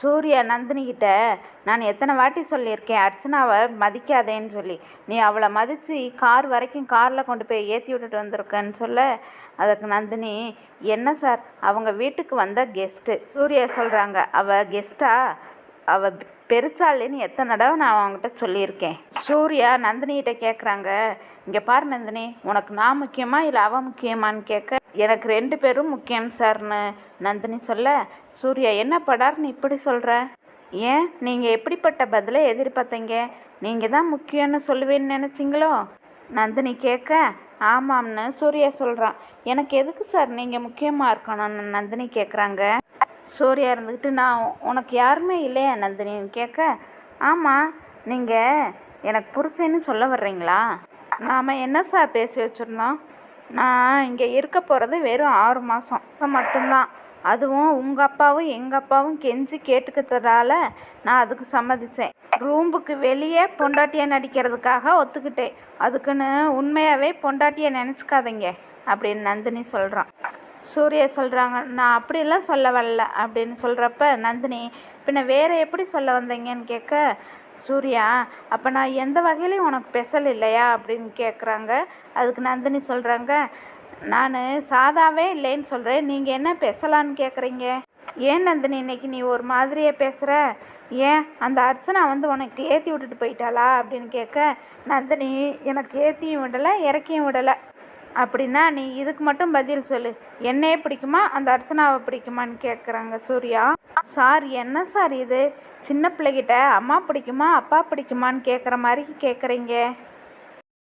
சூர்யா நந்தினிக்கிட்ட நான் எத்தனை வாட்டி சொல்லியிருக்கேன் அர்ச்சனாவை மதிக்காதேன்னு சொல்லி. நீ அவளை மதித்து கார் வரைக்கும் காரில் கொண்டு போய் ஏற்றி விட்டுட்டு வந்திருக்கேன்னு சொல்ல. அதுக்கு நந்தினி என்ன சார் அவங்க வீட்டுக்கு வந்த கெஸ்ட்டு. சூர்யா சொல்கிறாங்க அவள் கெஸ்ட்டா? அவள் பெருசாளின்னு எத்தனை தடவை நான் அவங்ககிட்ட சொல்லியிருக்கேன். சூர்யா நந்தினிகிட்ட கேட்குறாங்க இங்கே பாரு நந்தினி உனக்கு நான் முக்கியமா இல்லை அவள் முக்கியமான்னு கேட்க எனக்கு ரெண்டு பேரும் முக்கியம் சார்னு நந்தினி சொல்ல சூர்யா என்ன படார்னு இப்படி சொல்கிற ஏன்? நீங்கள் எப்படிப்பட்ட பதிலை எதிர்பார்த்தீங்க? நீங்கள் தான் முக்கியம்னு சொல்லுவேன்னு நினச்சிங்களோ? நந்தினி கேட்க ஆமாம்னு சூர்யா சொல்கிறான் எனக்கு எதுக்கு சார் நீங்கள் முக்கியமாக இருக்கணும்னு நந்தினி கேட்குறாங்க சூர்யா இருந்துக்கிட்டு நான் உனக்கு யாருமே இல்லையா? நந்தினின்னு கேட்க ஆமாம் நீங்கள் எனக்கு புருஷன்னு சொல்ல வர்றீங்களா? நாம் என்ன சார் பேசி வச்சுருந்தோம்? நான் இங்கே இருக்க போகிறது வெறும் ஆறு மாதம் மட்டும்தான். அதுவும் உங்கள் அப்பாவும் எங்கள் அப்பாவும் கெஞ்சி கேட்டுக்கிறதால நான் அதுக்கு சம்மதிச்சேன். ரூம்புக்கு வெளியே பொண்டாட்டியை நடிக்கிறதுக்காக ஒத்துக்கிட்டேன். அதுக்குன்னு உண்மையாகவே பொண்டாட்டியை நினச்சிக்காதீங்க அப்படின்னு நந்தினி சொல்கிறான் சூர்யா சொல்கிறாங்க நான் அப்படியெல்லாம் சொல்ல வரல அப்படின்னு சொல்கிறப்ப நந்தினி பின்ன வேறு எப்படி சொல்ல வந்தீங்கன்னு கேட்க சூர்யா அப்போ நான் எந்த வகையிலையும் உனக்கு பெசல் இல்லையா? அப்படின்னு கேட்குறாங்க அதுக்கு நந்தினி சொல்கிறாங்க நான் சாதாவே இல்லைன்னு சொல்கிறேன் நீங்கள் என்ன பெசலான்னு கேட்குறீங்க ஏன் நந்தினி இன்னைக்கு நீ ஒரு மாதிரியே பேசுகிற ஏன் அந்த அர்ச்சனா வந்து உனக்கு ஏற்றி விட்டுட்டு போயிட்டாளா? அப்படின்னு கேட்க நந்தினி எனக்கு ஏற்றியும் விடலை இறக்கியும் விடலை. அப்படின்னா நீ இதுக்கு மட்டும் பதில் சொல்லு. என்னையே பிடிக்குமா? அந்த அர்ச்சனாவை பிடிக்குமான்னு கேட்குறாங்க சூர்யா. சார் என்ன சார் இது? சின்ன பிள்ளைகிட்ட அம்மா பிடிக்குமா அப்பா பிடிக்குமான்னு கேட்குற மாதிரி கேட்குறீங்க